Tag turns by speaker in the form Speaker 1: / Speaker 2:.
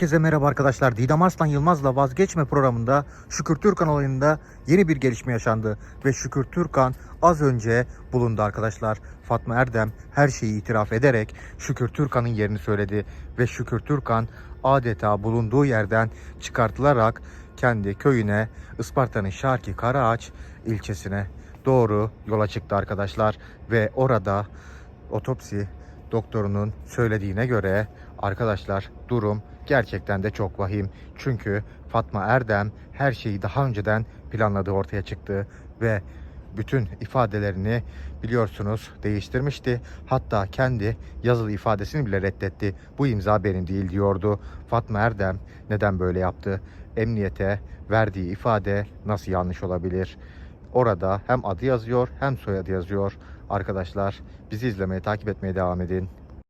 Speaker 1: Herkese merhaba arkadaşlar. Didem Arslan Yılmaz'la Vazgeçme programında Şükür Türkan olayında yeni bir gelişme yaşandı. Ve Şükür Türkan az önce bulundu arkadaşlar. Fatma Erdem her şeyi itiraf ederek Şükür Türkan'ın yerini söyledi. Ve Şükür Türkan adeta bulunduğu yerden çıkartılarak kendi köyüne Isparta'nın Şarki Karaağaç ilçesine doğru yola çıktı arkadaşlar. Ve orada otopsi doktorunun söylediğine göre arkadaşlar durum gerçekten de çok vahim. Çünkü Fatma Erdem her şeyi daha önceden planladığı ortaya çıktı ve bütün ifadelerini biliyorsunuz değiştirmişti. Hatta kendi yazılı ifadesini bile reddetti. Bu imza benim değil diyordu. Fatma Erdem neden böyle yaptı? Emniyete verdiği ifade nasıl yanlış olabilir? Orada hem adı yazıyor hem soyadı yazıyor. Arkadaşlar bizi izlemeye, takip etmeye devam edin.